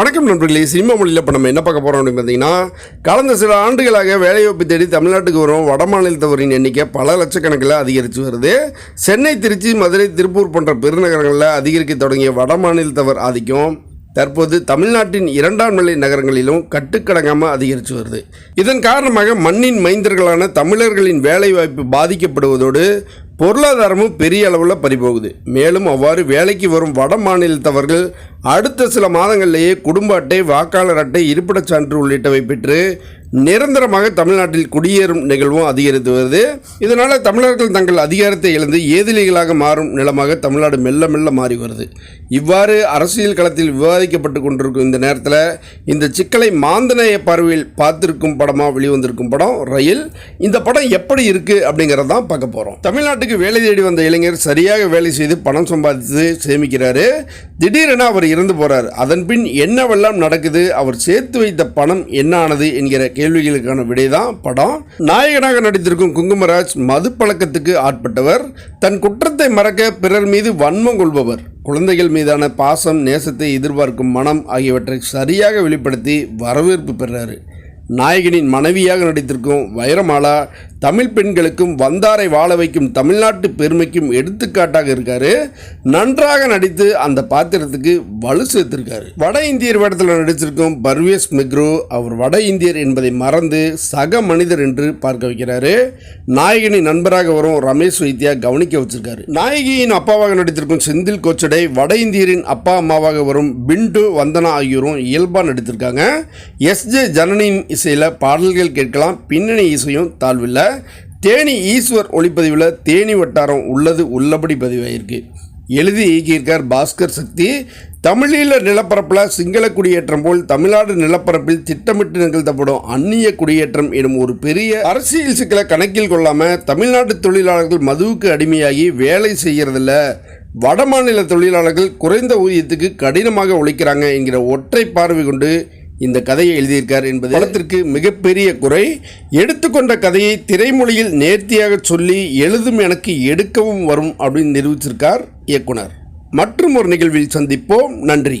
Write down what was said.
வணக்கம் நண்பர்களே சினிமா மொழியில் இப்போ நம்ம என்ன பார்க்க போகிறோம் அப்படின்னு பார்த்தீங்கன்னா கடந்த சில ஆண்டுகளாக வேலைவாய்ப்பு தேடி தமிழ்நாட்டுக்கு வரும் வட மாநிலத்தவரின் எண்ணிக்கை பல லட்சக்கணக்கில் அதிகரித்து வருது. சென்னை திருச்சி மதுரை திருப்பூர் போன்ற பெருநகரங்களில் அதிகரிக்க தொடங்கிய வட மாநிலத்தவர் ஆதிக்கம் தற்போது தமிழ்நாட்டின் இரண்டாம் நிலை நகரங்களிலும் கட்டுக்கடங்காமல் அதிகரித்து வருது. இதன் காரணமாக மண்ணின் மைந்தர்களான தமிழர்களின் வேலைவாய்ப்பு பாதிக்கப்படுவதோடு பொருளாதாரமும் பெரிய அளவில் பறிபோகுது. மேலும் அவ்வாறு வேலைக்கு வரும் வட மாநிலத்தவர்கள் அடுத்த சில மாதங்களிலேயே குடும்ப அட்டை வாக்காளர் அட்டை இருப்பிடச் சான்று உள்ளிட்டவை பெற்று நிரந்தரமாக தமிழ்நாட்டில் குடியேறும் நிகழ்வும் அதிகரித்து வருது. இதனால் தமிழர்கள் தங்கள் அதிகாரத்தை இழந்து ஏதிலிகளாக மாறும் நிலமாக தமிழ்நாடு மெல்ல மெல்ல மாறி வருது. இவ்வாறு அரசியல் களத்தில் விவாதிக்கப்பட்டு கொண்டிருக்கும் இந்த நேரத்தில் இந்த சிக்கலை மாந்தநேய பார்வையில் பார்த்திருக்கும் படமாக வெளிவந்திருக்கும் படம் ரயில். இந்த படம் எப்படி இருக்குது அப்படிங்கிறத தான் பார்க்க போகிறோம் தமிழ்நாட்டுக்கு வேலை தேடி வந்த இளைஞர் சரியாக வேலை செய்து பணம் சம்பாதித்து சேமிக்கிறாரு. திடீரென அவர் இறந்து போகிறார் அதன் பின் என்னவெல்லாம் நடக்குது? அவர் சேர்த்து வைத்த பணம் என்ன ஆனது? என்கிற கேள்விகளுக்கான விடைதான் படம். நாயகனாக நடித்திருக்கும் குங்குமராஜ் மது பழக்கத்துக்கு ஆட்பட்டவர். தன் குற்றத்தை மறக்க பிறர் மீது வன்மம் கொள்பவர். குழந்தைகள் மீதான பாசம் நேசத்தை எதிர்பார்க்கும் மனம் ஆகியவற்றை சரியாக வெளிப்படுத்தி வரவேற்பு பெறாரு. நாயகனின் மனைவியாக நடித்திருக்கும் வைரமாலா தமிழ் பெண்களுக்கும் வந்தாரை வாழ வைக்கும் தமிழ்நாட்டு பெருமைக்கும் எடுத்துக்காட்டாக இருக்காரு. நன்றாக நடித்து அந்த பாத்திரத்துக்கு வலு சேர்த்திருக்காரு. வட இந்தியர் வேடத்தில் நடிச்சிருக்கும் பர்வேஸ் மெக்ரோ அவர் வட இந்தியர் என்பதை மறந்து சக மனிதர் என்று பார்க்க வைக்கிறாரு. நாயகனின் நண்பராக வரும் ரமேஷ் வைத்தியா கவனிக்க வச்சிருக்காரு. நாயகியின் அப்பாவாக நடித்திருக்கும் செந்தில் கோச்சடை வட இந்தியரின் அப்பா அம்மாவாக வரும் பிண்டு வந்தனா ஆகியோரும் இயல்பாக நடித்திருக்காங்க. எஸ் ஜே ஜனனியின் இசையில் பாடல்கள் கேட்கலாம் பின்னணி இசையும் தாழ்வில்லை. தேனி ஈஸ்வர் ஒளிப்பதிவில் தேனி வட்டாரம் உள்ளது உள்ளபடி பதிவாயிருக்கு. எழுதி இயக்கியிருக்கார் பாஸ்கர் சக்தி. தமிழீழ நிலப்பரப்பில் சிங்கள குடியேற்றம் போல் தமிழ்நாடு நிலப்பரப்பில் திட்டமிட்டு நிகழ்த்தப்படும் அந்நிய குடியேற்றம் எனும் ஒரு பெரிய அரசியல் சிக்கலை கணக்கில் கொள்ளாமல் தமிழ்நாட்டு தொழிலாளர்கள் மதுவுக்கு அடிமையாகி வேலை செய்கிறதில்ல வடமாநில தொழிலாளர்கள் குறைந்த ஊதியத்துக்கு கடினமாக உழைக்கிறாங்க என்கிற ஒற்றை பார்வை கொண்டு இந்த கதையை எழுதியிருக்கார் என்பது படத்திற்கு மிகப்பெரிய குறை. எடுத்துக்கொண்ட கதையை திரைமொழியில் நேர்த்தியாக சொல்லி எழுதும் எனக்கு எடுக்கவும் வரும் அப்படின்னு நிரூபிச்சிருக்கார் இயக்குனர். மற்றும் ஒரு நிகழ்வில் சந்திப்போம். நன்றி.